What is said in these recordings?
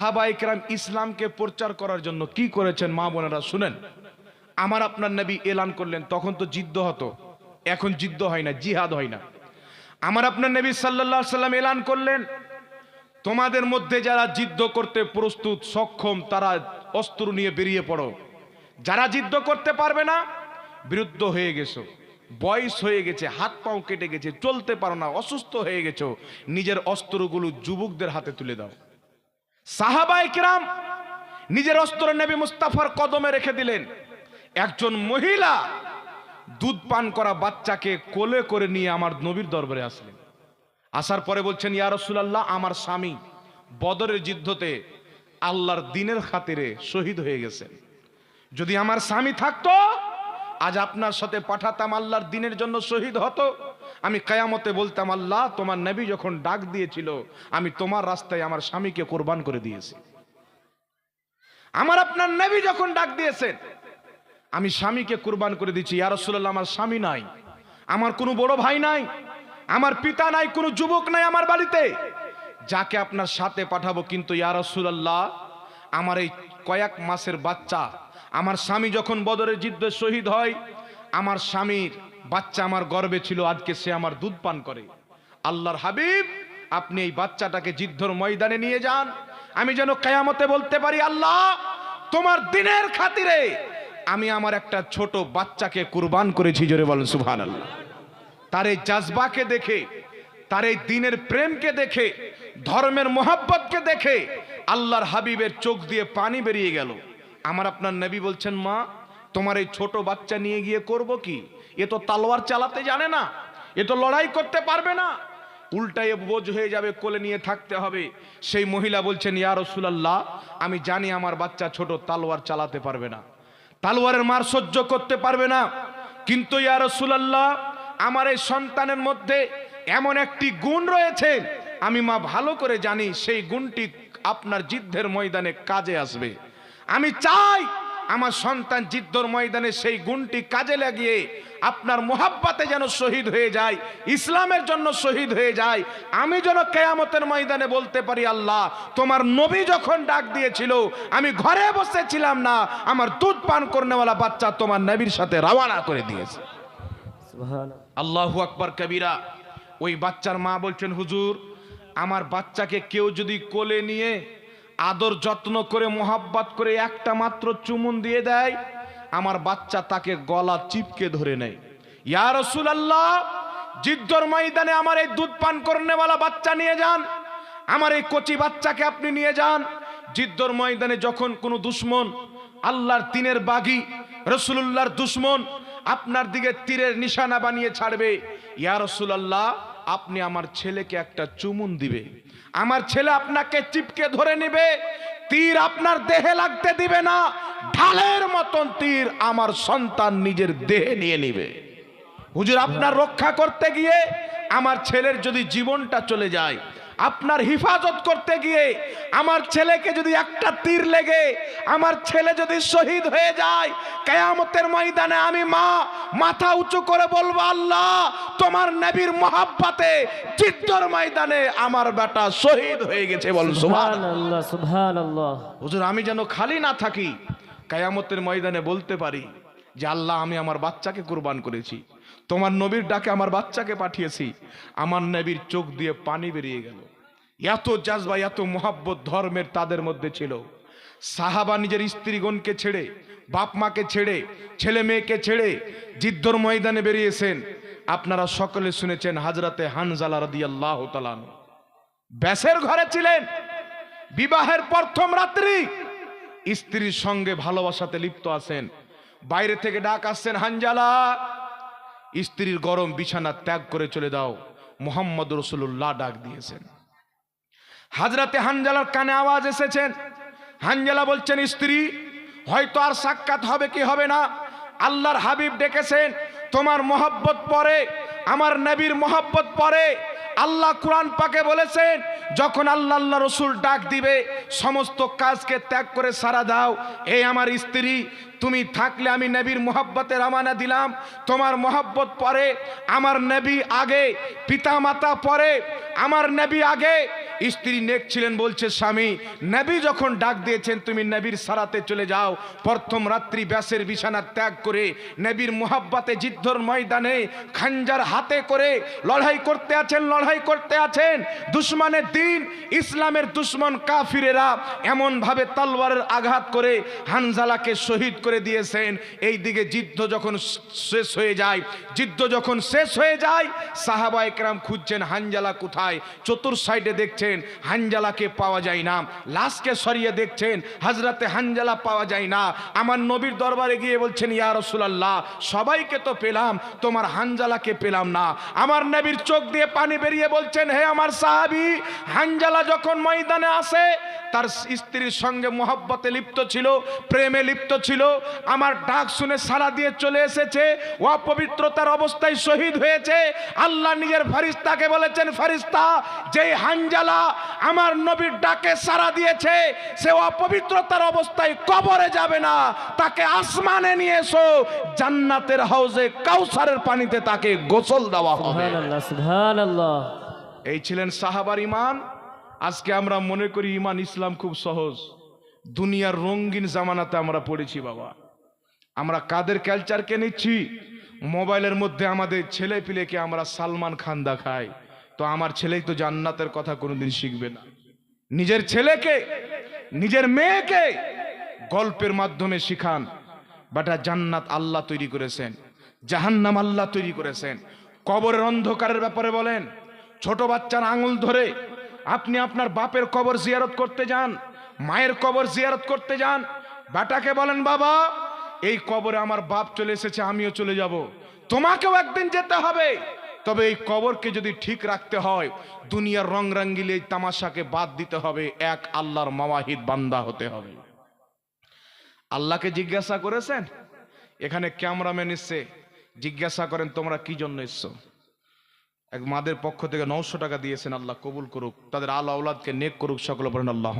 হাবাইকরাম ইসলামকে প্রচার করার জন্য কি করেছেন, মা বোনেরা শুনেন? আমার আপনার নবী এলান করলেন, তখন তো জিদ্দ হতো। এখন জিদ্দ হয় না, জিহাদ হয় না। আমার আপনার নবী আলাইহি সাল্লাম এলান করলেন। তোমাদের মধ্যে যারা যুদ্ধ করতে প্রস্তুত, সক্ষম, তারা অস্ত্র নিয়ে বেরিয়ে পড়ো। যারা যুদ্ধ করতে পারবে না, বিরুদ্ধ হয়ে গেছো। বয়স হয়ে গেছে, হাত পাও কেটে গেছে, চলতে পারো না, অসুস্থ হয়ে গেছো। নিজের অস্ত্রগুলো যুবকদের হাতে তুলে দাও। সাহাবাই কিরাম নিজের অস্ত্র নবী মুস্তাফার কদমে রেখে দিলেন। একজন মহিলা দুধ পান করা বাচ্চাকে কোলে করে নিয়ে আমার নবীর দরবারে আসলেন। আসার পরে বলছেন, ইয়া রাসূলুল্লাহ, আমার স্বামী বদরের যুদ্ধতে আল্লাহর দিনের খাতিরে শহীদ হয়ে গেছেন। যদি আমার স্বামী থাকতো, আজ আপনার সাথে পাঠাতাম আল্লাহর দিনের জন্য শহীদ হতো। আমি কায়ামতে বলতাম, আল্লাহ, তোমার নবী যখন ডাক দিয়েছিল, আমি তোমার রাস্তায় আমার স্বামীকে কোরবান করে দিয়েছি। আমার আপনার নবী যখন ডাক দিয়েছেন, আমি স্বামীকে কোরবান করে দিচ্ছি ইয়া রাসূলুল্লাহ, আমার স্বামী নাই, আমার কোনো বড় ভাই নাই, আমার পিতা নাই, কোনো যুবক নাই আমার বাড়িতে। যাকে আপনার সাথে পাঠাবো কিন্তু ইয়া রাসূলুল্লাহ, আমার এই কয়েক মাসের বাচ্চা, আমার স্বামী যখন বদরের যুদ্ধে শহীদ হয়, আমার স্বামীর বাচ্চা আমার গর্বে ছিল, আজকে সে আমার দুধ পান করে। আল্লাহর হাবিব, আপনি এই বাচ্চাটাকে যুদ্ধর ময়দানে নিয়ে যান। আমি যেন কেয়ামতে বলতে পারি, আল্লাহ, তোমার দিনের খাতিরে আমি আমার একটা ছোট বাচ্চাকে কুরবান করেছি, জোরে বলেন সুবহান আল্লাহ তার এই জাজবাকে দেখে, তার এই দিনের প্রেমকে দেখে, ধর্মের মোহাব্বতকে দেখে আল্লাহর হাবিবের চোখ দিয়ে পানি বেরিয়ে গেল। আমার আপনার নবী বলছেন, মা, তোমার এই ছোট বাচ্চা নিয়ে গিয়ে করব কি? এ তো তালোয়ার চালাতে জানে না, এ তো লড়াই করতে পারবে না। উল্টায় বোঝ হয়ে যাবে, কোলে নিয়ে থাকতে হবে। সেই মহিলা বলছেন, ইয়া রাসূলুল্লাহ, আমি জানি আমার বাচ্চা ছোট, তালোয়ার চালাতে পারবে না। তালোয়ারের মার সহ্য করতে পারবে না। কিন্তু ইয়া রাসূলুল্লাহ, আমার এই সন্তানের মধ্যে এমন একটি গুণ রয়েছে, আমি মা ভালো করে জানি, সেই গুণটি আপনার যুদ্ধের ময়দানে কাজে আসবে। আমি চাই আমার সন্তান যুদ্ধর ময়দানে সেই গুণটি কাজে লাগিয়ে আপনার মোহাব্বাতে যেন শহীদ হয়ে যায় ইসলামের জন্য শহীদ হয়ে যায় আমি যেন কেয়ামতের ময়দানে বলতে পারি আল্লাহ তোমার নবী যখন ডাক দিয়েছিল আমি ঘরে বসেছিলাম না আমার দুধ পান করনেওয়ালা বাচ্চা তোমার নবীর সাথে রওয়ানা করে দিয়েছে। আল্লাহু আকবার কবিরা ওই বাচ্চার মা বলছেন হুজুর আমার বাচ্চাকে কেউ যদি কোলে নিয়ে আদর যত্ন করে, মোহাব্বত করে একটা মাত্র চুমুন দিয়ে দেয়। আমার বাচ্চা তাকে গলা চিপকে ধরে নেয়। ইয়া রাসূলুল্লাহ, জিদ্দর ময়দানে আমার এই দুধ পান করনেওয়ালা বাচ্চা নিয়ে যান। আমার এই কচি বাচ্চাকে আপনি নিয়ে যান। জিদ্দর ময়দানে যখন কোনো দুশ্মন, আল্লাহর তিনের বাগি রসুল্লাহর দুশ্মন আপনার দিকে তীরের নিশানা বানিয়ে ছাড়বে, ইয়া রসুলাল্লাহ, আপনি আমার ছেলেকে একটা চুমুন দিবে। আমার ছেলে আপনাকে চিপকে ধরে নেবে, তীর আপনার দেহে লাগতে দিবে না, ঢালের মতন তীর আমার সন্তান নিজের দেহে নিয়ে নিবে। হুজুর, আপনার রক্ষা করতে গিয়ে আমার ছেলের যদি জীবনটা চলে যায় আপনার হিফাজত করতে গিয়ে আমার ছেলেকে যদি একটা তীর লেগে আমার ছেলে যদি শহীদ হয়ে যায় কেয়ামতের ময়দানে আমি মা মাথা উঁচু করে বলব আল্লাহ তোমার নবীর মহাব্বাতে চিত্তর ময়দানে আমার বেটা শহীদ হয়ে গেছে। বল সুবহান সুবহানাল্লাহ। সুবহানাল্লাহ। হুজুর আমি যেন খালি না থাকি কায়ামতের ময়দানে বলতে পারি যে আল্লাহ আমি আমার বাচ্চাকে কুরবান করেছি। তোমার নবীর ডাকে আমার বাচ্চাকে পাঠিয়েছি। আমার নবীর চোখ দিয়ে পানি বেরিয়ে গেল। এত জাজবা, এত মোহাব্বত ধর্মের তাদের মধ্যে ছিল। সাহাবা নিজের স্ত্রীগণকে ছেড়ে, বাপ মাকে ছেড়ে, ছেলে মেয়েকে ছেড়ে জিদ্দর ময়দানে বেরিয়েছেন। আপনারা সকলে শুনেছেন হাজরাতে হানজালা রাদিয়াল্লাহু তাআলা ব্যাসের ঘরে ছিলেন। বিবাহের প্রথম রাত্রি স্ত্রীর সঙ্গে ভালোবাসাতে লিপ্ত আছেন। বাইরে থেকে ডাক আসছেন, হানজালা স্ত্রীর গরম বিছানা ত্যাগ করে চলে দাও। মোহাম্মদ রসুল্লাহ ডাক দিয়েছেন। হাজরাতে হানজালার কানে আওয়াজ এসেছেন। হানজালা বলছেন, স্ত্রী, হয়তো আর সাক্ষাৎ হবে কি হবে না? আল্লাহর হাবিব ডেকেছেন, তোমার মোহাব্বত পরে, আমার নবীর মোহাব্বত পরে আল্লাহ কোরআন পাকে বলেছেন, যখন আল্লাহ আল্লাহ রসুল ডাক দিবে, সমস্ত কাজকে ত্যাগ করে সারা দাও। এই আমার স্ত্রী, তুমি থাকলে আমি নবীর মোহাব্বতের আমানা দিলাম। তোমার মোহাব্বত পরে, আমার নবী আগে পিতা মাতা পরে, আমার নবী আগে স্ত্রী নেক ছিলেন বলছে, স্বামী, নবী যখন ডাক দিয়েছেন, তুমি নবীর সারাতে চলে যাও। প্রথম রাত্রি ব্যাসের বিছানা ত্যাগ করে নবীর মোহাব্বাতে যুদ্ধর ময়দানে খাঞ্জার হাতে করে লড়াই করতে আছেন, লড়াই করতে আছেন। দুশ্মনের দিন, ইসলামের দুশ্মন কাফিরেরা এমনভাবে তলোয়ারের আঘাত করে হানজালাকে শহীদ করে দিয়েছেন। এই দিকে যুদ্ধ যখন শেষ হয়ে যায় যুদ্ধ যখন শেষ হয়ে যায় সাহাবা একরাম খুঁজছেন হানজালা কোথায়? চতুর সাইডে দেখছেন হানজালাকে পাওয়া যায় না। লাশকে সরিয়ে দেখছেন হাজরাতে হানজালা পাওয়া যায় না। আমার নবীর দরবারে গিয়ে বলছেন, ইয়া রসুলাল্লাহ, সবাইকে তো পেলাম, তোমার হানজালাকে পেলাম না। আমার নবীর চোখ দিয়ে পানি বেরিয়ে বলছেন, হে আমার সাহাবি, হানজালা যখন ময়দানে আসে তার স্ত্রীর সঙ্গে মোহব্বতে লিপ্ত ছিল প্রেমে লিপ্ত ছিল। আমার ডাক শুনে সারা দিয়ে চলে এসেছে। অপবিত্রতার অবস্থায় শহীদ হয়েছে। আল্লাহ নিজের ফারিস্তাকে বলেছেন ফারিস্তা যেই হানজালা আমার নবীর ডাকে সারা দিয়েছে সে অপবিত্রতার অবস্থায় কবরে যাবে না। তাকে আসমানে নিয়ে এসো। জান্নাতের হাউজে কাউসারের পানিতে তাকে গোসল দেওয়া হবে। এই ছিলেন সাহাবার ইমান আজকে আমরা মনে করি ইমান, ইসলাম খুব সহজ। দুনিয়ার রঙিন জামানাতে আমরা পড়েছি, বাবা। আমরা কাদের কালচারকে নিচ্ছি? মোবাইলের মধ্যে আমাদের ছেলে পিলেকে আমরা সালমান খান দেখাই। তো আমার ছেলেই তো জান্নাতের কথা কোনোদিন শিখবে না। নিজের ছেলেকে, নিজের মেয়েকে গল্পের মাধ্যমে শিখান। বাটা, জান্নাত আল্লাহ তৈরি করেছেন, জাহান্নাম আল্লাহ তৈরি করেছেন। কবরের অন্ধকারের ব্যাপারে বলেন, ছোট বাচ্চার আঙুল ধরে আপনি আপনার বাপের কবর জিয়ারত করতে যান, মায়ের কবর জিয়ারত করতে যান। বেটাকে বলেন, বাবা, এই কবরে আমার বাপ চলে এসেছে, আমিও চলে যাব। তোমাকেও একদিন যেতে হবে। তবে এই কবরকে যদি ঠিক রাখতে হয়, দুনিয়ার রং রাঙ্গিলে তামাশাকে বাদ দিতে হবে। এক আল্লাহর মাওয়াহিদ বান্দা হতে হবে। আল্লাহকে জিজ্ঞাসা করেছেন, এখানে ক্যামেরাম্যান এসছে। জিজ্ঞাসা করেন, তোমরা কি জন্য এসছো? এক মাদের পক্ষ থেকে নশো টাকা দিয়েছেন আল্লাহ কবুল করুক। তাদের আল আউলাদকে নেক করুক সকল বলেন আল্লাহ।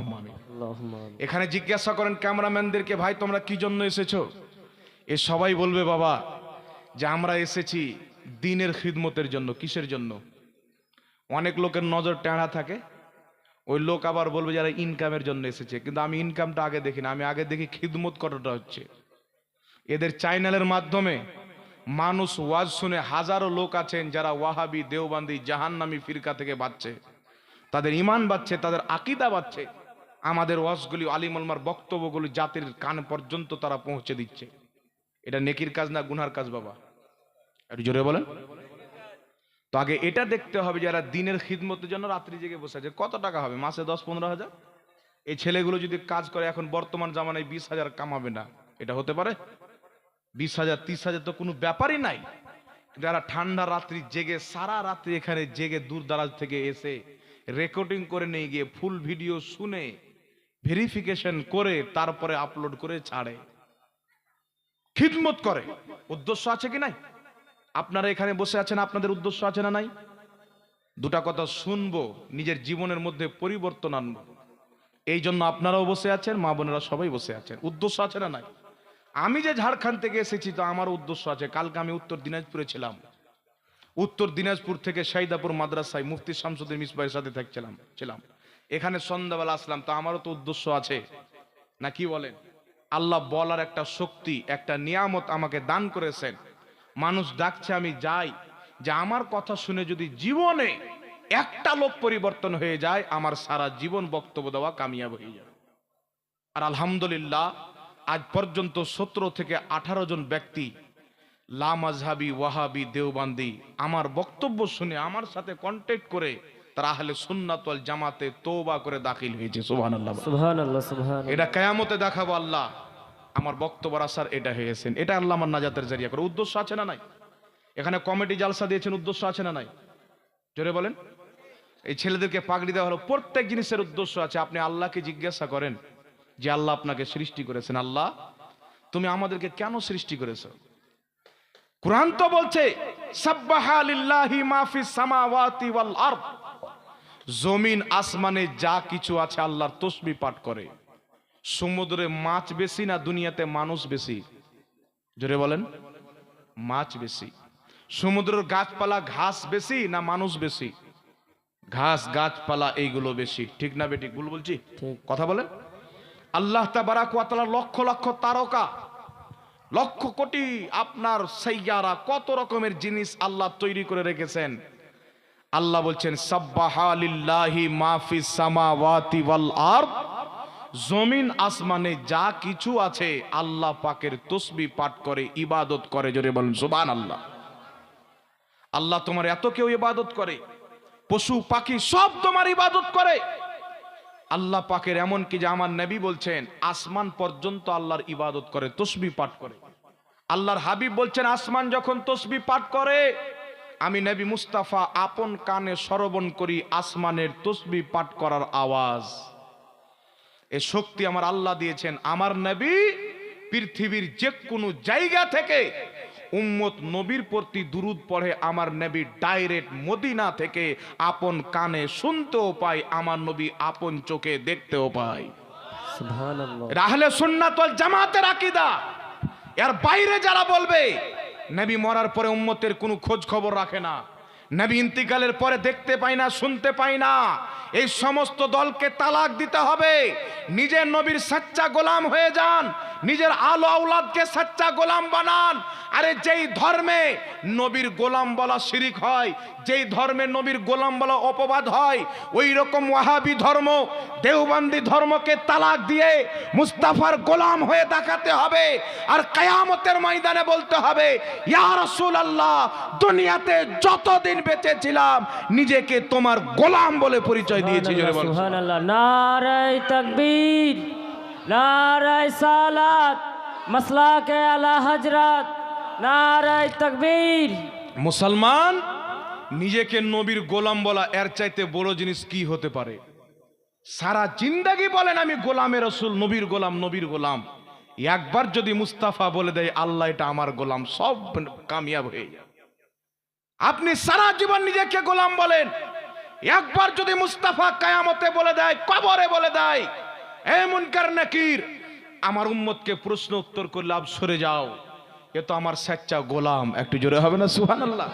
এখানে জিজ্ঞাসা করেন ক্যামেরাম্যানদেরকে ভাই তোমরা কি জন্য এসেছ? এ সবাই বলবে বাবা যে আমরা এসেছি দিনের খিদমতের জন্য কিসের জন্য? অনেক লোকের নজর টেঁড়া থাকে। ওই লোক আবার বলবে যারা ইনকামের জন্য এসেছে। কিন্তু আমি ইনকামটা আগে দেখি না আমি আগে দেখি খিদমত কতটা হচ্ছে। এদের চ্যানেলের মাধ্যমে মানুষ ওয়াজ শুনে হাজারো লোক আছেন যারা ওয়াহাবি, দেওবান্দি, জাহান্নামি ফিরকা থেকে বাঁচছে। তাদের ইমান বাড়ছে তাদের আকিদা বাড়ছে আমাদের ওয়াজগুলি আলিমলমার বক্তব্যগুলি জাতির কান পর্যন্ত তারা পৌঁছে দিচ্ছে। এটা নেকির কাজ না গুনার কাজ, বাবা? একটু জোরে বলেন। তো আগে এটা দেখতে হবে যারা দিনের খিদমতের জন্য রাত্রি জেগে বসে আছে। কত টাকা হবে? মাসে দশ, পনেরো হাজার? এই ছেলেগুলো যদি কাজ করে, এখন বর্তমান জামানায় বিশ হাজার কামাবে না। এটা হতে পারে? বিশ হাজার, তিরিশ হাজার তো কোনো ব্যাপারই নাই। যারা ঠান্ডা রাত্রি জেগে, সারা রাত্রি এখানে জেগে দূর দারাজ থেকে এসে রেকর্ডিং করে নিয়ে গিয়ে ফুল ভিডিও শুনে ভেরিফিকেশন করে, তারপরে আপলোড করে ছাড়ে। খিদমত করে। উদ্দেশ্য আছে কি নাই? আপনারা এখানে বসে আছেন, আপনাদের উদ্দেশ্য আছে না নাই? দুটা কথা শুনব, নিজের জীবনের মধ্যে পরিবর্তন আনব। এই জন্য আপনারাও বসে আছেন, মা বোনেরা সবাই বসে আছেন। উদ্দেশ্য আছে না নাই? আমি যে ঝাড়খণ্ড থেকে এসেছি, তো আমার উদ্দেশ্য আছে। কালকে আমি উত্তর দিনাজপুরে ছিলাম। উত্তর দিনাজপুর থেকে সাইদাপুর মাদ্রাসায় মুফতি শামসুদ্দিন মিসবাইয়ের সাথে থাকছিলাম, ছিলাম। এখানে সন্ধ্যাবেলা আসলাম, তো আমারও তো উদ্দেশ্য আছে। না, কি বলেন? আল্লাহ বলার একটা শক্তি, একটা নিয়ামত আমাকে দান করেছেন। মানুষ ডাকছে, আমি যাই। যে আমার কথা শুনে যদি জীবনে একটা লোক পরিবর্তন হয়ে যায়, আমার সারা জীবন বক্তব্য দেওয়া কামিয়াব হয়ে যাবে। আর আলহামদুলিল্লাহ আজ পর্যন্ত সতেরো থেকে আঠারো জন ব্যক্তি লামাজহাবি ওয়াহাবি দেওবান্দি আমার বক্তব্য শুনে আমার সাথে কন্ট্যাক্ট করে তারা আহলে সুন্নাতল জামাতে তোবা করে দাখিল হয়েছে আল্লাহ সুবহান এটা কেয়ামতে দেখাবো আল্লাহ। আমার বক্তব্য আসার এটা হয়েছেন। এটা আল্লাহ আমার নাজাতের জারিয়া করে। উদ্দেশ্য আছে না নাই? এখানে কমিটি জালসা দিয়েছেন উদ্দেশ্য আছে না নাই? জোরে বলেন। এই ছেলেদেরকে পাগড়ি দেওয়া হলো। প্রত্যেক জিনিসের উদ্দেশ্য আছে। আপনি আল্লাহকে জিজ্ঞাসা করেন যে আল্লাহ আপনাকে সৃষ্টি করেছেন আল্লাহ তুমি আমাদেরকে কেন সৃষ্টি করেছ? কোরআন তো বলছে জমিন আসমানে যা কিছু আছে আল্লাহর তসবি পাঠ করে। সমুদ্রে মাছ বেশি না দুনিয়াতে মানুষ বেশি? জোরে বলেন মাছ বেশি। সমুদ্রের গাছপালা ঘাস বেশি না মানুষ বেশি? ঘাস গাছপালা এইগুলো বেশি। ঠিক না বেটি ভুল বলছি? কথা বলেন। আল্লাহ তাবারাক ওয়া লক্ষ লক্ষ তারকা, লক্ষ কোটি আপনার সাইয়ারা, কত রকমের জিনিস আল্লাহ তৈরি করে রেখেছেন। আল্লাহ বলছেন সামাওয়াতি জমিন, আসমানে যা কিছু আছে আল্লাহ পাকের তসবি পাঠ করে, ইবাদত করে, জোরে বলেন, সুবহানাল্লাহ। আল্লাহ তোমার এত কেউ ইবাদত করে, পশু, পাখি সব তোমার ইবাদত করে। আল্লাহ পাকের এমন কি যে আমার নবী বলছেন, আসমান পর্যন্ত আল্লাহর ইবাদত করে, তসবি পাঠ করে। আল্লাহর হাবিব বলছেন, আসমান যখন তসবি পাঠ করে, আমি নবী মুস্তাফা আপন কানে শ্রবণ করি আসমানের তসবি পাঠ করার আওয়াজ। এ শক্তি আমার আল্লাহ দিয়েছেন। আমার নবী পৃথিবীর যে কোনো জায়গা থেকে উম্মত নবীর প্রতি দুরুদ পড়ে আমার নবী ডাইরেক্ট মদিনা থেকে আপন কানে শুনতেও পাই আমার নবী আপন চোখে দেখতেও সুবহানাল্লাহ। রাহলে সুন্নাতল জামাতের আকিদা। এর বাইরে যারা বলবে নবী মরার পরে উম্মতের কোনো খোঁজ খবর রাখে না। নবী ইন্তিকালের পরে দেখতে পাই না শুনতে পাই না। এই সমস্ত দলকে তালাক দিতে হবে। নিজের নবীর সাচ্চা গোলাম হয়ে যান। নিজের আলো আউলাদকে সাচ্চা গোলাম বানান। আরে যেই ধর্মে নবীর গোলাম বলা শিরিক হয়, যেই ধর্মে নবীর গোলাম বলা অপবাদ হয় ওই রকম ওয়াহাবি ধর্ম, দেওবন্দি ধর্মকে তালাক দিয়ে মুস্তাফার গোলাম হয়ে দেখাতে হবে আর কায়ামতের ময়দানে বলতে হবে, ইয়া রাসূলুল্লাহ, দুনিয়াতে যতদিন বেঁচে ছিলাম নিজেকে তোমার গোলাম বলে পরিচয় দিয়েছি। নারায়ে তাকবীর। নারায়ে সালাত, মাসলাকে আলা হযরত, নারায়ে তাকবীর। মুসলমান, নিজেকে নবীর গোলাম বলা এর চাইতে বড় জিনিস কি হতে পারে? সারা জিন্দাগি বলেন আমি গোলামের রসুল, নবীর গোলাম নবীর গোলাম। একবার যদি মুস্তাফা বলে দেয়, আল্লাহ এটা আমার গোলাম, সব কামিয়াব হয়ে যায়। আপনি সারা জীবন নিজেকে গোলাম বলেন। একবার যদি মুস্তাফা কায়ামতে বলে দেয়, কবরে বলে দেয় এমন কার নাকির, আমার উম্মতকে প্রশ্ন উত্তর করে লাভ সরে যাও। এ তো আমার স্বেচ্ছা গোলাম। একটু জোরে হবে না? সুহান আল্লাহ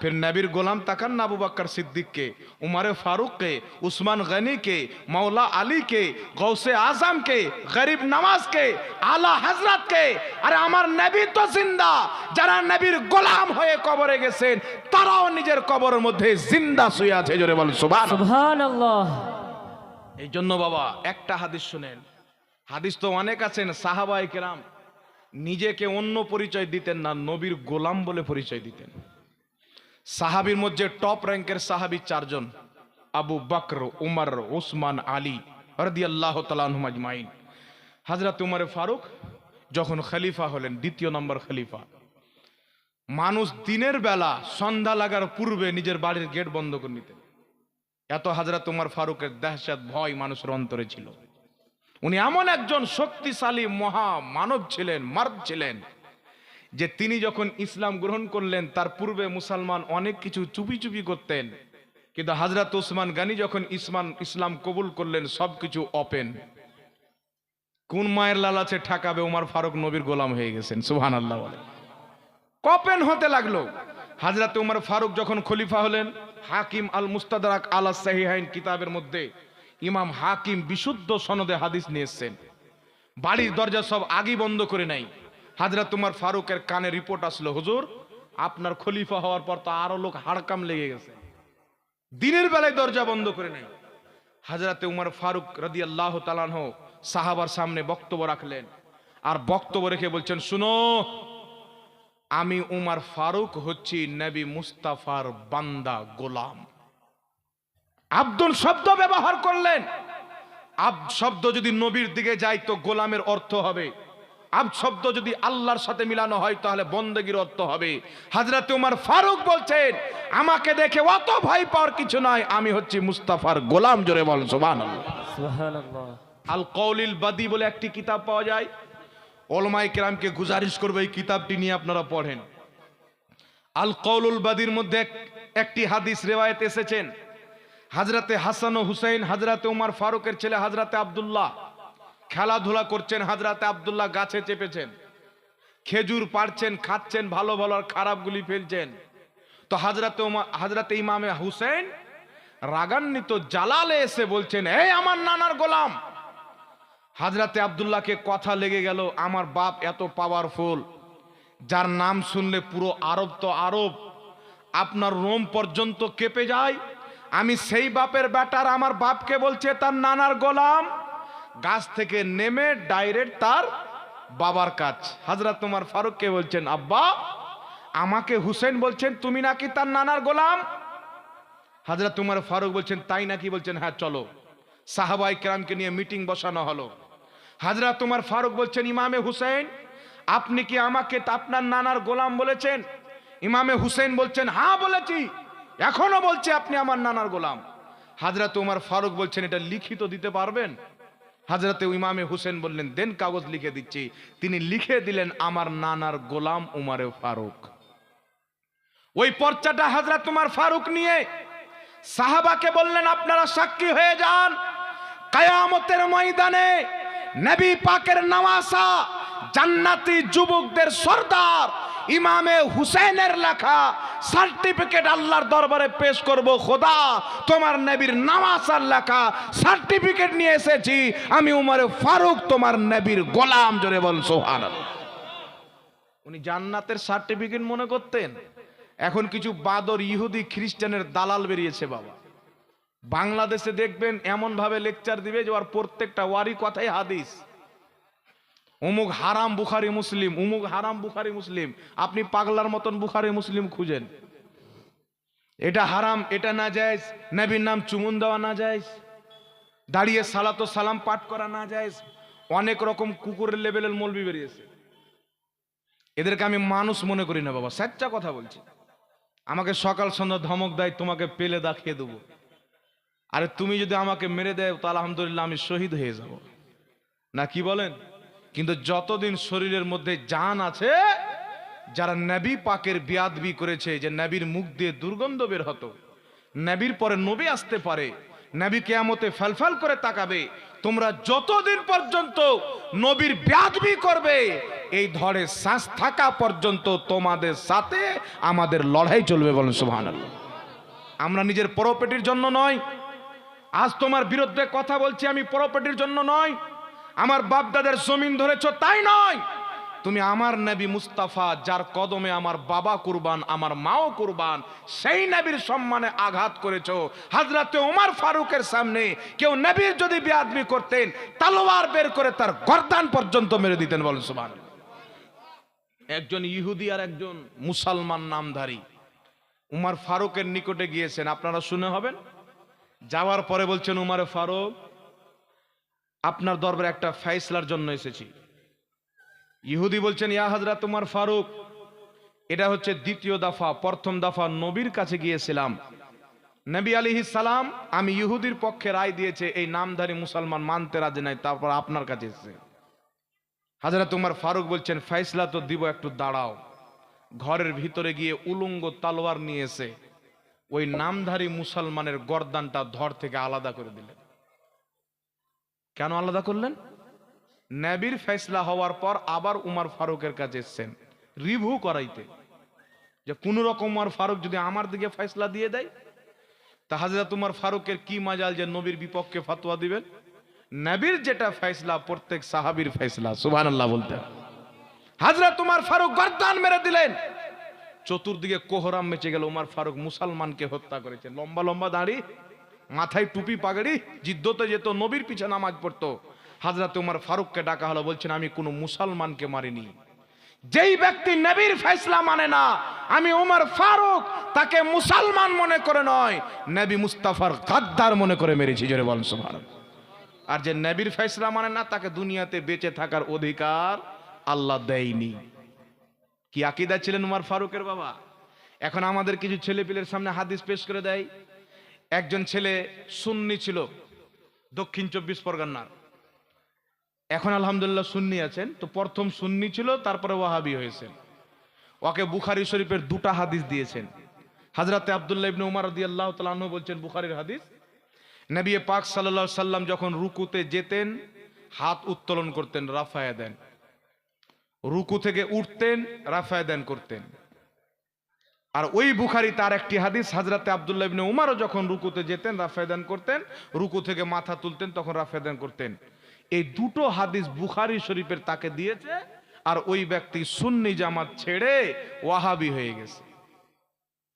ফের নাবির গোলাম তাকান না আবু বাক্কর সিদ্দিককে, উমারে ফারুককে, উসমান গনিকে মৌলা আলীকে গৌসে আজমকে, গরিব নওয়াজকে আলা হজরতকে আরে আমার নবী তো জিন্দা। যারা নবীর গোলাম হয়ে কবরে গেছেন, তারাও নিজের কবরের মধ্যে জিন্দা শুয়ে আছে। জোরে বল সুবহানাল্লাহ। এই জন্য বাবা, একটা হাদিস শুনেন। হাদিস তো অনেক আছেন সাহাবাই কেরাম। নিজেকে অন্য পরিচয় দিতেন না, নবীর গোলাম বলে পরিচয় দিতেন। সাহাবির মধ্যে টপ র্যাঙ্কের সাহাবি চারজন, আবু বকর, উমর, উসমান, আলী রদি আল্লাহ তালাহুমাজমাইন হাজরত উমর ফারুক যখন খলিফা হলেন, দ্বিতীয় নম্বর খলিফা। মানুষ দিনের বেলা সন্ধ্যা লাগার পূর্বে নিজের বাড়ির গেট বন্ধ করে নিতেন। এত হাজরা তোমার ফারুকের দহশত ভয় মানুষের অন্তরে ছিল। উনি এমন একজন শক্তিশালী মহা মানব ছিলেন, মার্দ ছিলেন, যে তিনি যখন ইসলাম গ্রহণ করলেন, তার পূর্বে মুসলমান অনেক কিছু চুপি চুপি করতেন। কিন্তু হাজরত ওসমান গানি যখন ইসমান, ইসলাম কবুল করলেন সবকিছু ওপেন কোন মায়ের লালাচে ঠাকাবে উমার ফারুক নবীর গোলাম হয়ে গেছেন সুহান আল্লাহ কপেন হতে লাগল। হাজরত উমর ফারুক যখন খলিফা হলেন হাকিম আল মুস্তাদারাক আলা সাহিহাইন কিতাবের মধ্যে ইমাম হাকিম বিশুদ্ধ সনদে হাদিস নিয়ে এসছেন বাড়ির দরজা সব আগি বন্ধ করে নাই। হাজরা তোমার ফারুকের কানে রিপোর্ট আসলো, হুজুর, আপনার খলিফা হওয়ার পর তো আরও লোক হাড়কাম লেগে গেছে। দিনের বেলায় দরজা বন্ধ করে নাই। হাজরাতে উমার ফারুক রদি আল্লাহ তালানহ সাহাবার সামনে বক্তব্য রাখলেন। আর বক্তব্য রেখে বলছেন, শুনো আমি উমার ফারুক হচ্ছি নবী মুস্তাফার বান্দা গোলাম। আব্দুল শব্দ ব্যবহার করলেন। আব শব্দ যদি নবীর দিকে যায় তো গোলামের অর্থ হবে। আব শব্দ যদি আল্লাহর সাথে মিলানো হয় তাহলে বন্দেগীর অর্থ হবে। হাজরত উমার ফারুক বলছেন আমাকে দেখে অত ভয় পাওয়ার কিছু নয় আমি হচ্ছি মুস্তাফার গোলাম। জোরে বল সুবহানাল্লাহ। আল কৌলিল বাদি বলে একটি কিতাব পাওয়া যায়। ওলমাই কেরামকে গুজারিশ করবে এই কিতাবটি নিয়ে আপনারা পড়েন। আল কৌলুল বাদির মধ্যে এক- একটি হাদিস রেওয়ায়েত এসেছেন। হাজরাতে হাসান ও হুসাইন, হাজরাতে উমার ফারুকের ছেলে হাজরাতে আব্দুল্লাহ। খেলাধুলা করছেন হাজরাতে আবদুল্লাহ, গাছে চেপেছেন। খেজুর পাড়ছেন, খাচ্ছেন, ভালো ভালো আর খারাপগুলি ফেলছেন। তো হাজরাতে হাজরাতে ইমামে হুসেন রাগান্বিত, জালালে এসে বলছেন, এই আমার নানার গোলাম হাজরাতে আব্দুল্লাহকে কথা লেগে গেল, আমার বাপ এত পাওয়ারফুল যার নাম শুনলে পুরো আরব তো আরব। আপনার রোম পর্যন্ত কেঁপে যায়। আমি সেই বাপের ব্যাটার, আমার বাপকে বলছে, তার নানার গোলাম। গাছ থেকে নেমে ডাইরেক্ট তার বাবার কাজ হাজরা তোমার ফারুককে বলছেন, আব্বা, আমাকে হুসেন বলছেন, তুমি নাকি তার নানার গোলাম? হাজরা তোমার ফারুক বলছেন, তাই নাকি? বলছেন হ্যাঁ চলো। সাহাবাই কেরামকে নিয়ে মিটিং বসানো হলো। হাজরা তোমার ফারুক বলছেন, ইমামে হুসেন আপনি কি আমাকে আপনার নানার গোলাম বলেছেন? ইমামে হুসেন বলছেন হ্যাঁ বলেছি। এখনও বলছে আপনি আমার নানার গোলাম। হাজরা তোমার ফারুক বলছেন, এটা লিখিত দিতে পারবেন? হাজরাতে ইমামে হুসেন বললেন, দেন কাগজ লিখে দিচ্ছি। তিনি লিখে দিলেন, আমার নানার গোলাম উমারে ফারুক। ওই পর্চাটা হাজরা তোমার ফারুক নিয়ে সাহাবাকে বললেন, আপনারা সাক্ষী হয়ে যান। কায়ামতের ময়দানে নবী পাকের নওয়াসা জান্নাতি যুবকদের সর্দার ইমামে হুসেনের লেখা সার্টিফিকেট আল্লাহর দরবারে পেশ করব, খোদা, তোমার নবীর নামাসার লেখা সার্টিফিকেট নিয়ে এসেছি। আমি উমারে ফারুক, তোমার নবীর গোলাম, জোরে বল সোহান উনি জান্নাতের সার্টিফিকেট মনে করতেন? এখন কিছু বাদর ইহুদি খ্রিস্টানের দালাল বেরিয়েছে, বাবা। বাংলাদেশে দেখবেন এমন ভাবে লেকচার দিবে যে ওর প্রত্যেকটা ওয়ারি কথাই হাদিস। অমুক হারাম বুখারি মুসলিম, অমুক হারাম বুখারি মুসলিম, আপনি পাগলার মতন বুখারি মুসলিম খুঁজেন। এটা হারাম, এটা না যায় নবীর নাম চুমুন দেওয়া না যায় দাঁড়িয়ে সালাতো সালাম পাঠ করা না যায় অনেক রকম কুকুরের লেভেলের মলবি বেরিয়েছে। এদেরকে আমি মানুষ মনে করি না বাবা, স্যাচ্চা কথা বলছি। আমাকে সকাল সন্ধ্যা ধমক দেয়, তোমাকে পেলে দেখিয়ে দেবো। আরে তুমি যদি আমাকে মেরে দেয় তো আলহামদুলিল্লাহ আমি শহীদ হয়ে যাব। না কি বলেন? কিন্তু যতদিন শরীরের মধ্যে জান আছে, যারা নবী পাকের বিয়াদবি করেছে, যে নবীর মুখ দিয়ে দুর্গন্ধ বের হতো, নবীর পরে নবী আসতে পারে, নবী কেয়ামতে ফেলফেল করে তাকাবে, তোমরা যতদিন পর্যন্ত নবীর ব্যাদবি করবে, এই ধরে শ্বাস থাকা পর্যন্ত তোমাদের সাথে আমাদের লড়াই চলবে বলেন সুবহানাল্লাহ। আমরা নিজের পরপেটির জন্য নয় আজ তোমার বিরুদ্ধে কথা বলছি, আমি প্রপার্টির জন্য নয়। আমার বাপদাদের জমিন ধরেছ, তাই নয়। তুমি আমার নবী মুস্তাফা, যার কদমে আমার বাবা কুরবান, আমার মাও কুরবান, সেই নবীর সম্মানে আঘাত করেছ। হাজরাতে ওমর ফারুকের সামনে কেউ নবীর যদি বেয়াদবি করতেন, তালোয়ার বের করে তার গর্দান পর্যন্ত মেরে দিতেন, বলেন সুবহান একজন ইহুদি আর একজন মুসলমান নামধারী। উমার ফারুকের নিকটে গিয়েছেন, আপনারা শুনে হবেন? যাওয়ার পরে বলছেন, উমারে ফারুক, আপনার দরবারে একটা ফাইসলার জন্য এসেছি। ইহুদি বলছেন, ইয়া হাজরা তোমার ফারুক, এটা হচ্ছে দ্বিতীয় দফা, প্রথম দফা নবীর কাছে গিয়েছিলাম। নবী আলিহি সালাম, আমি ইহুদির পক্ষে রায় দিয়েছে, এই নামধারী মুসলমান মানতে রাজি নাই, তারপর আপনার কাছে এসেছে। হাজরা তোমার ফারুক বলছেন ফাইসলা তো দিব, একটু দাঁড়াও। ঘরের ভিতরে গিয়ে উলঙ্গ তালোয়ার নিয়ে এসে ওই নামধারী মুসলমানের গর্দানটা ধর থেকে আলাদা করে দিলেন। কেন আলাদা করলেন? নবীর ফেসলা হওয়ার পর আবার উমার ফারুকের কাছে এসছেন, রিভু করাইতে। যে কোন রকম উমার ফারুক যদি আমার দিকে ফেসলা দিয়ে দেয়, তা হাজরা তোমার ফারুকের কি মাজাল যে নবীর বিপক্ষে ফতোয়া দিবেন? নবীর যেটা ফেসলা, প্রত্যেক সাহাবীর ফেসলা, সুবহানাল্লাহ বলতে। হাজরা তোমার ফারুক গর্দান মেরে দিলেন। চতুর্দিকে কোহরাম মেচে গেল উমার ফারুক, মুসলমানকে হত্যা করেছে। লম্বা লম্বা দাড়ি, মাথায় টুপি পাগড়ি, জিদ্দতে যেত, নবীর পিছে নামাজ পড়তো। হাজরাতে উমার ফারুককে ডাকা হলো, বলছেন, আমি কোনো মুসলমানকে মারিনি। যেই ব্যক্তি নবীর ফেসলা মানে না, আমি উমার ফারুক, তাকে মুসলমান মনে করে নয়। নবী মুস্তাফার গাদ্দার মনে করে মেরেছি, জোরে বলেন আর যে নবীর ফেসলা মানে না, তাকে দুনিয়াতে বেঁচে থাকার অধিকার আল্লাহ দেয়নি। কি আকিদা ছিলেন উমার ফারুকের বাবা? এখন আমাদের কিছু ছেলে পিলের সামনে হাদিস পেশ করে দেয়। একজন ছেলে সুন্নি ছিল, দক্ষিণ চব্বিশ পরগনার। এখন আলহামদুলিল্লাহ সুন্নি আছেন, তো প্রথম সুন্নি ছিল, তারপরে ওয়াহাবি হয়েছেন। ওকে বুখারি শরীফের দুটা হাদিস দিয়েছেন। হাজরাতে আবদুল্লাহ ইবনে উমার রাদিয়াল্লাহু তাআলা আনহু বলছেন বুখারির হাদিস, নবী পাক আলাইহি সাল্লাম যখন রুকুতে যেতেন, হাত উত্তোলন করতেন, রাফায়া দেন। রুকু থেকে উঠতেন, রাফায়া দেন করতেন। আর ওই বুখারি তার একটি হাদিস, হাজরাতে আবদুল্লাহ ইবনে উমারও যখন রুকুতে যেতেন রাফায়দান করতেন, রুকু থেকে মাথা তুলতেন, তখন রাফায়দান করতেন। এই দুটো হাদিস বুখারি শরীফের তাকে দিয়েছে, আর ওই ব্যক্তি সুন্নি জামাত ছেড়ে ওয়াহাবি হয়ে গেছে।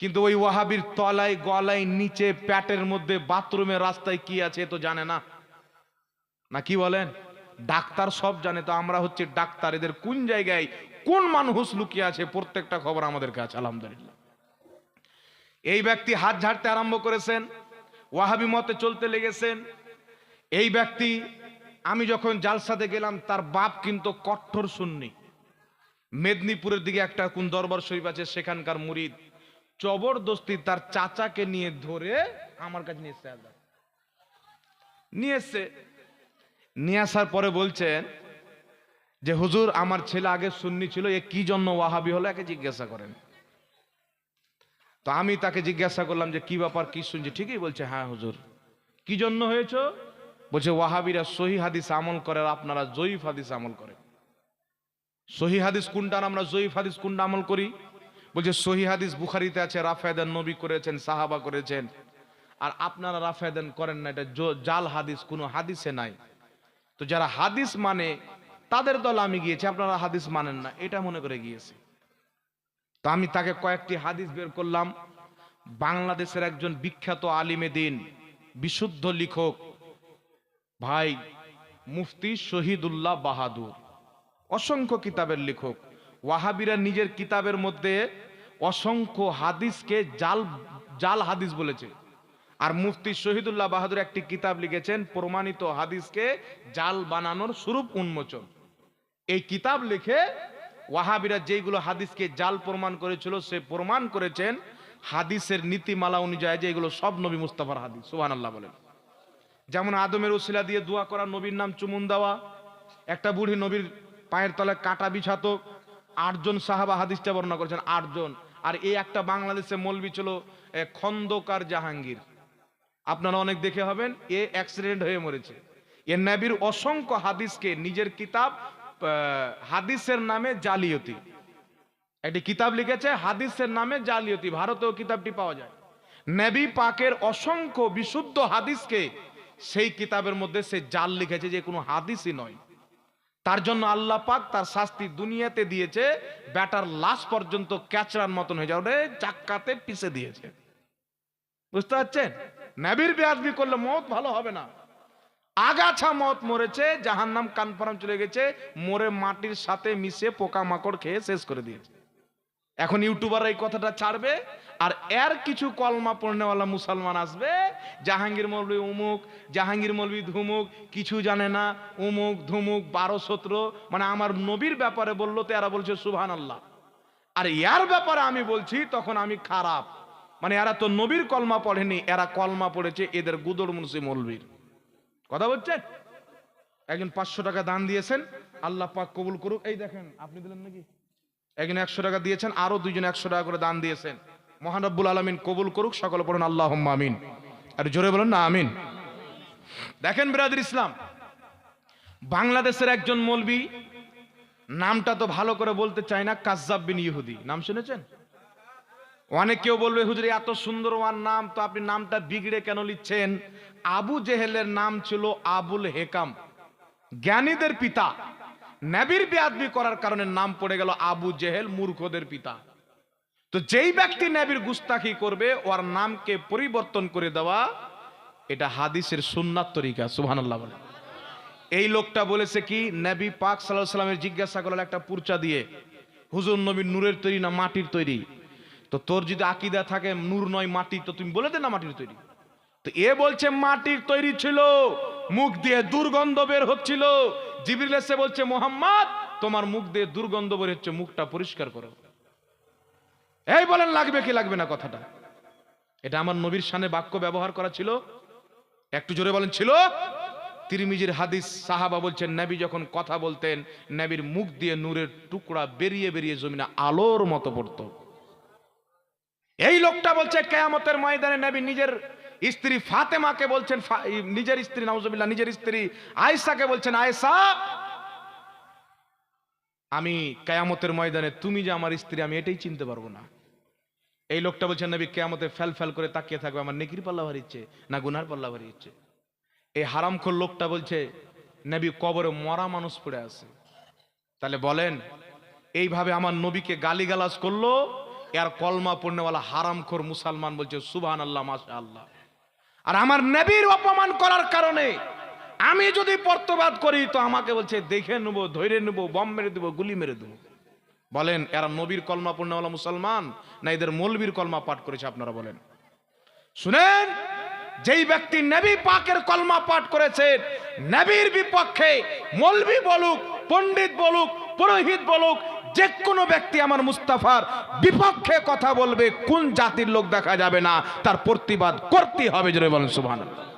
কিন্তু ওই ওয়াহাবির তলায়, গলায়, নিচে, প্যাটের মধ্যে, বাথরুমের রাস্তায় কি আছে তো জানে না। না কি বলেন? ডাক্তার সব জানে, তো আমরা হচ্ছে ডাক্তার। এদের কোন জায়গায় কোন মানুষ লুকিয়ে আছে, প্রত্যেকটা খবর আমাদের কাছে, আলহামদুলিল্লাহ। এই ব্যক্তি হাত ঝাড়তে আরম্ভ করেছেন, ওয়াহাবি মতে চলতে লেগেছেন। এই ব্যক্তি, আমি যখন জালসাতে গেলাম, তার বাপ কিন্তু কঠোর সুন্নি। মেদিনীপুরের দিকে একটা কোন দরবার শরীফ আছে, সেখানকার মুরিদ। জবরদস্তি তার চাচাকে নিয়ে ধরে আমার কাছে নিয়ে এসছে নিয়ে এসছে। নিয়ে আসার পরে বলছেন যে, হুজুর, আমার ছেলে আগে সুন্নি ছিল, এ কি জন্য ওয়াহাবি হলো? একে জিজ্ঞাসা করেন। তো আমি তাকে জিজ্ঞাসা করলাম যে, কি ব্যাপার? কি শুনছি? ঠিকই বলছে হ্যাঁ হুজুর। কি জন্য হয়েছে? বলছে, ওয়াহাবিরা সহি হাদিস আমল করে আর আপনারা জয়ীফ হাদিস আমল করেন। সহি হাদিস কোনটার আমরা জয়ীফ হাদিস কোনটা আমল করি? বলছে, সহি হাদিস বুখারিতে আছে রাফায়দান নবী করেছেন, সাহাবা করেছেন। আর আপনারা রাফায়দান করেন না, এটা জাল হাদিস, কোনো হাদিসে নাই। তো যারা হাদিস মানে তাদের দল আমি গিয়েছি, আপনারা হাদিস মানেন না, এটা মনে করে গিয়েছি। তো আমি তাকে কয়েকটি হাদিস বের করলাম। বাংলাদেশের একজন বিখ্যাত আলিমে দিন, বিশুদ্ধ লেখক, ভাই মুফতি শহীদুল্লাহ বাহাদুর, অসংখ্য কিতাবের লেখক। ওয়াহাবিরা নিজের কিতাবের মধ্যে অসংখ্য হাদিসকে জাল জাল হাদিস বলেছে। আর মুফতি শহীদুল্লাহ বাহাদুর একটি কিতাব লিখেছেন প্রমাণিত হাদিসকে জাল বানানোর স্বরূপ উন্মোচন। এই কিতাব লিখে ওয়াহাবিরা যেইগুলো হাদিসকে জাল প্রমাণ করেছিল, সে প্রমাণ করেছেন হাদিসের নীতিমালা অনুযায়ী যে এগুলো সব নবী মুস্তাফার হাদিস সুবহান আল্লাহ বলেন। যেমন আদমের ওসিলা দিয়ে দোয়া করা, নবীর নাম চুমুন দেওয়া, একটা বুড়ি নবীর পায়ের তলায় কাটা বিছাত, আটজন সাহাবা হাদিসটা বর্ণনা করেছেন, আটজন। আর এই একটা বাংলাদেশে মলবি ছিল খন্দকার জাহাঙ্গীর। আপনারা অনেক দেখে হবেন, এ অ্যাক্সিডেন্ট হয়ে মরেছে। এ নবীর অসংখ্য হাদিসকে নিজের কিতাব হাদিসের নামে জালিয়তি। একটি কিতাব লিখেছে, হাদিসের নামে জালিয়তি, ভারতেও কিতাবটি পাওয়া যায়। নবী পাকের অসংখ্য বিশুদ্ধ হাদিসকে সেই কিতাবের মধ্যে সে জাল লিখেছে যে কোনো হাদিসই নয়। তার জন্য আল্লাহ পাক তার শাস্তি দুনিয়াতে দিয়েছে, ব্যাটার লাশ পর্যন্ত ক্যাচরার মতন হয়ে যাবে চাক্কাতে পিষে দিয়েছে। বুঝতে পারছেন? নবীর বেয়াদবি করলে মত ভালো হবে না। আগাছা মত মরেছে, জাহান্নাম কানপারাম চলে গেছে, মরে মাটির সাথে মিশে পোকা মাকড় খেয়ে শেষ করে দিয়েছে। এখন ইউটিউবার এই কথাটা ছাড়বে, আর এর কিছু কলমা পড়নেওয়ালা মুসলমান আসবে, জাহাঙ্গীর মৌলবী উমুক, জাহাঙ্গীর মৌলবী ধুমুক, কিছু জানে না, উমুক, ধুমুক, বারো সতেরো মানে আমার নবীর ব্যাপারে বলল তো এরা বলছে সুবহান আল্লাহ আর ইয়ার ব্যাপারে আমি বলছি, তখন আমি খারাপ। মানে এরা তো নবীর কলমা পড়েনি, এরা কলমা পড়েছে এদের গুদর মুন্সি মৌলবীর। কথা বলছেন? একজন পাঁচশো টাকা দান দিয়েছেন, আল্লাহ পাক কবুল করুক। এই দেখেন, আপনি দিলেন নাকি? একজন একশো টাকা দিয়েছেন, আরও দুইজন একশো টাকা করে দান দিয়েছেন। মহানব্বুল আলমিন কবুল করুক, সকল পড়ুন আল্লাহ আমিন। আর জোরে বলুন না, আমিন। দেখেন বিরাদের ইসলাম, বাংলাদেশের একজন মৌলবি, নামটা তো ভালো করে বলতে চাই না, কাজ্জাব বিন ইহুদি। নাম শুনেছেন? অনেক কেউ বলবে, হুজুর, এত সুন্দর ওয়ার নাম, তো আপনি নামটা বিগড়ে কেন লিখছেন আবু জেহেলের নাম ছিল আবুল হেকাম। জ্ঞানীদের পিতা। নবীর বেয়াদবি করার কারণে নাম পড়ে গেল আবু জেহেল মূর্খদের পিতা। তো যেই ব্যক্তি নবীর গুস্তাখি করবে, ওর নামকে পরিবর্তন করে দেওয়া, এটা হাদিসের সুন্নাত তরিকা, সুবহানাল্লাহ বলে। এই লোকটা বলেছে কি, নবী পাক সাল্লাল্লাহু সাল্লামের জিজ্ঞাসা করল একটা পুরচা দিয়ে, হুজুর, নবীর নূরের তৈরি না মাটির তৈরি? তো তোর যদি আকিদা থাকে, নূর নয় মাটি, তো তুমি বলে দে না মাটির তৈরি। তো এ বলছে, মাটির তৈরি ছিল, মুখ দিয়ে দুর্গন্ধ বের হচ্ছিল। জিবরিল বলছে, মোহাম্মদ, তোমার মুখ দিয়ে দুর্গন্ধ বের হচ্ছে, মুখটা পরিষ্কার করো। এই বলেন, লাগবে কি লাগবে না কথাটা? এটা আমার নবীর সানে বাক্য ব্যবহার করা ছিল। একটু জোরে বলেন, ছিল? তিরমিজির হাদিস সাহাবা বলছেন, নবী যখন কথা বলতেন, নবীর মুখ দিয়ে নূরের টুকরা বেরিয়ে বেরিয়ে জমিনে আলোর মতো পড়তো। এই লোকটা বলছে, কেয়ামতের ময়দানে নবী নিজের স্ত্রী ফাতেমাকে বলছেন নিজের স্ত্রী, নাউজুবিল্লাহ, নিজের স্ত্রী আয়েশাকে বলছেন, আয়েশা, আমি কেয়ামতের ময়দানে তুমি যে আমার স্ত্রী, আমি এটাই চিনতে পারব না। এই লোকটা বলছেন, নবী, কেয়ামতে ফেল ফেল করে তাকিয়ে থাকবে, আমার নেকির পাল্লা ভারী ইচ্ছে না গুনার পাল্লা ভারী ইচ্ছে? এই হারামখোর লোকটা বলছে, নবী, কবরে মরা মানুষ পড়ে আছে। তাহলে বলেন, এইভাবে আমার নবীকে গালিগালাজ করল এর কলমা পড়নেওয়ালা হারামখোর মুসলমান বলছে সুবহান আল্লাহ মাসা আল্লাহ আর আমার নবীর অপমান করার কারণে আমি যদি পর্তবাদ করি, তো আমাকে বলছে, দেখে নেব ধৈর্য নেব, বম মেরে দেবো, গুলি মেরে দেবো। বলেন, এরা নবীর কলমা পড়নেওয়ালা মুসলমান না এদের মৌলবীর কলমা পাঠ করেছে? আপনারা বলেন। শুনেন, যেই ব্যক্তি নবী পাকের কলমা পাঠ করেছেন নবীর বিপক্ষে মৌলবি বলুক, পণ্ডিত বলুক, পুরোহিত বলুক যে কোনো ব্যক্তি আমার মুস্তাফার বিপক্ষে কথা বলবে, কোন জাতির লোক দেখা যাবে না, তার প্রতিবাদ করতে হবে, জোরে বলেন সুবহানাল্লাহ।